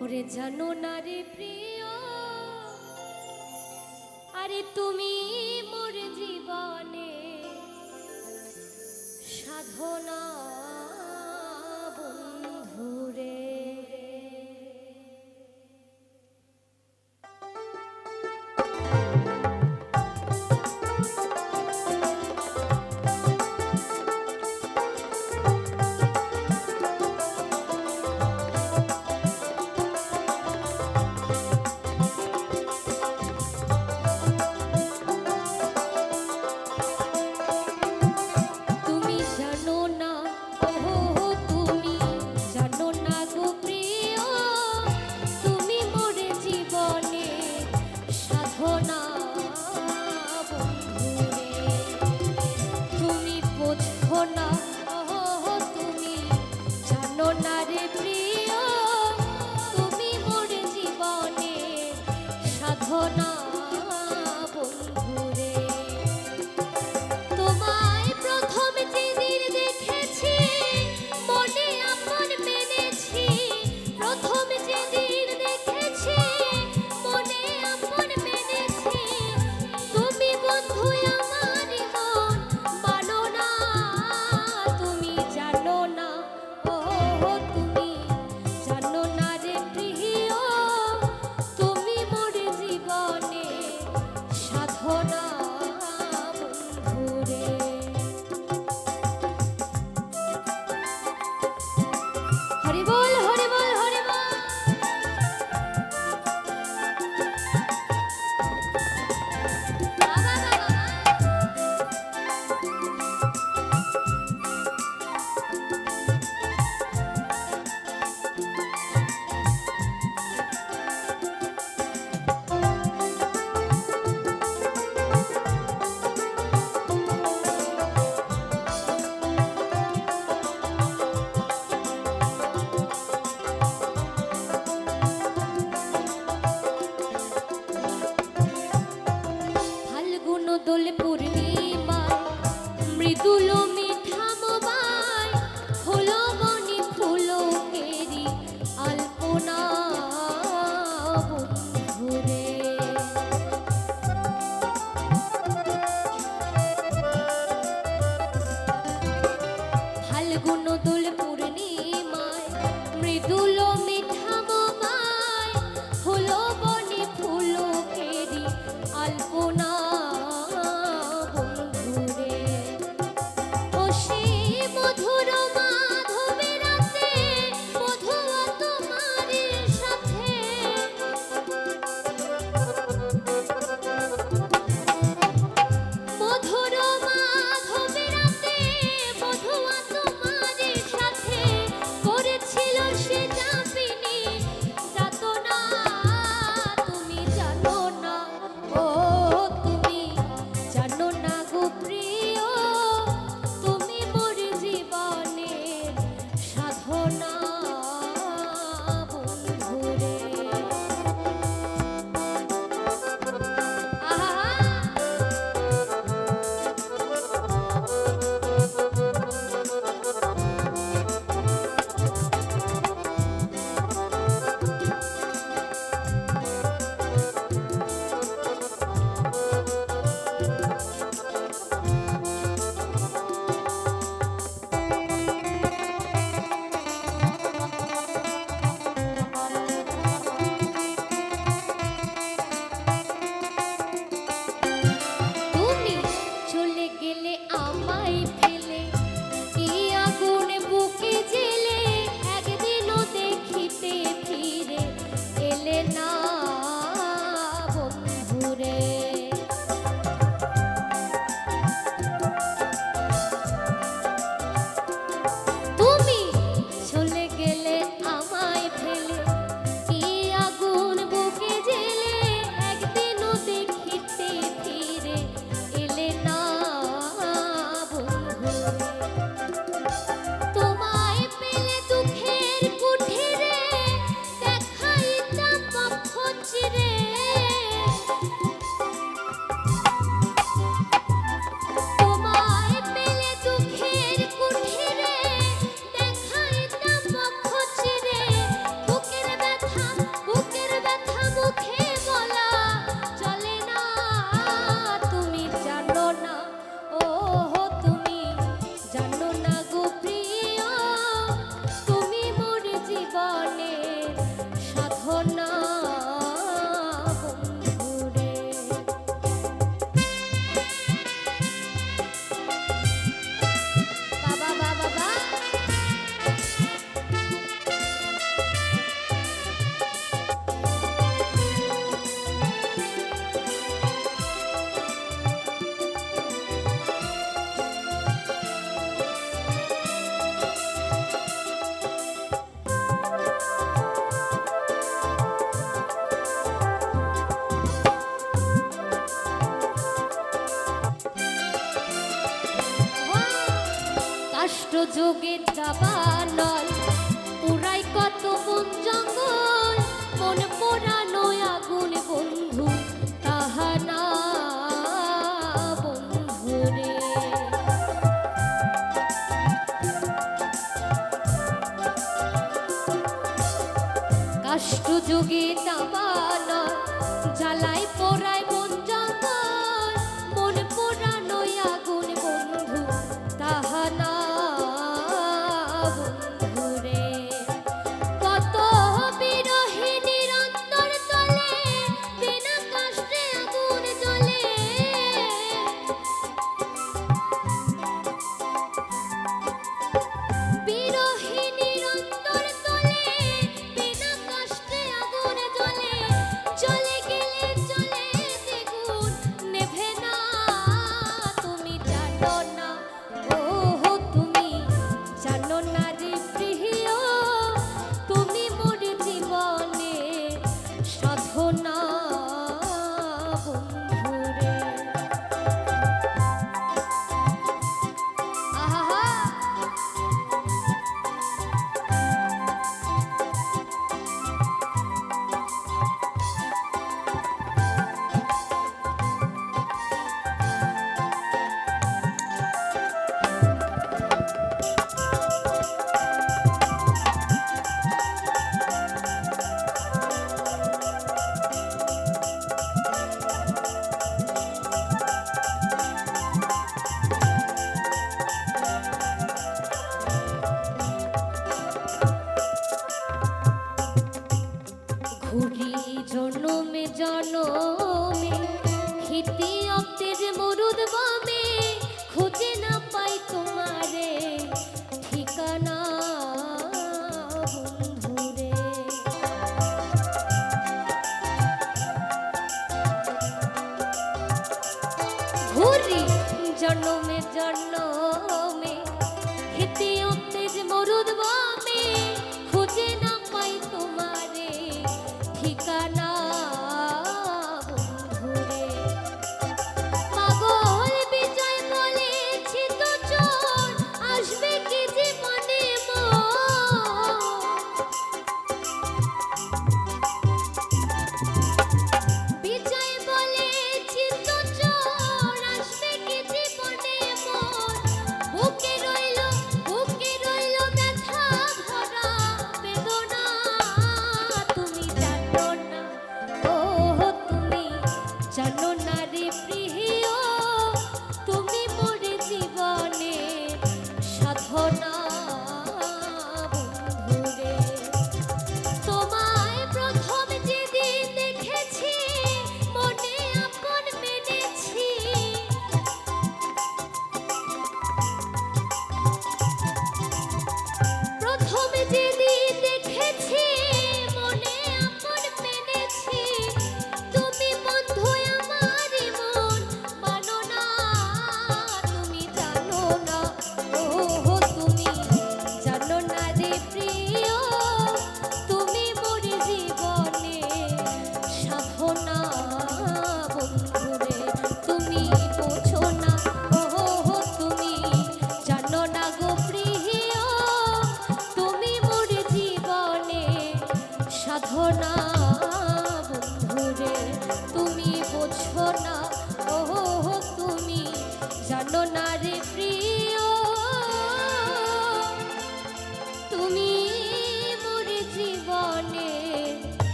ওরে জানো না রে প্রিয়? আরে তুমি মোর জীবনে সাধনা দোল পূর্ণিমায় মৃদুল মিঠা মোবাইল হলো মনি ফুলো কেরি আলপনা ঘুরে ফাল্গুন দোল যুগের দাবানল ঘুরি জনমে জনমে খেতে অক্তের মরুদ বামে খোঁজে না পাই তোমারে। ঠিকানা জন্মে জন্ম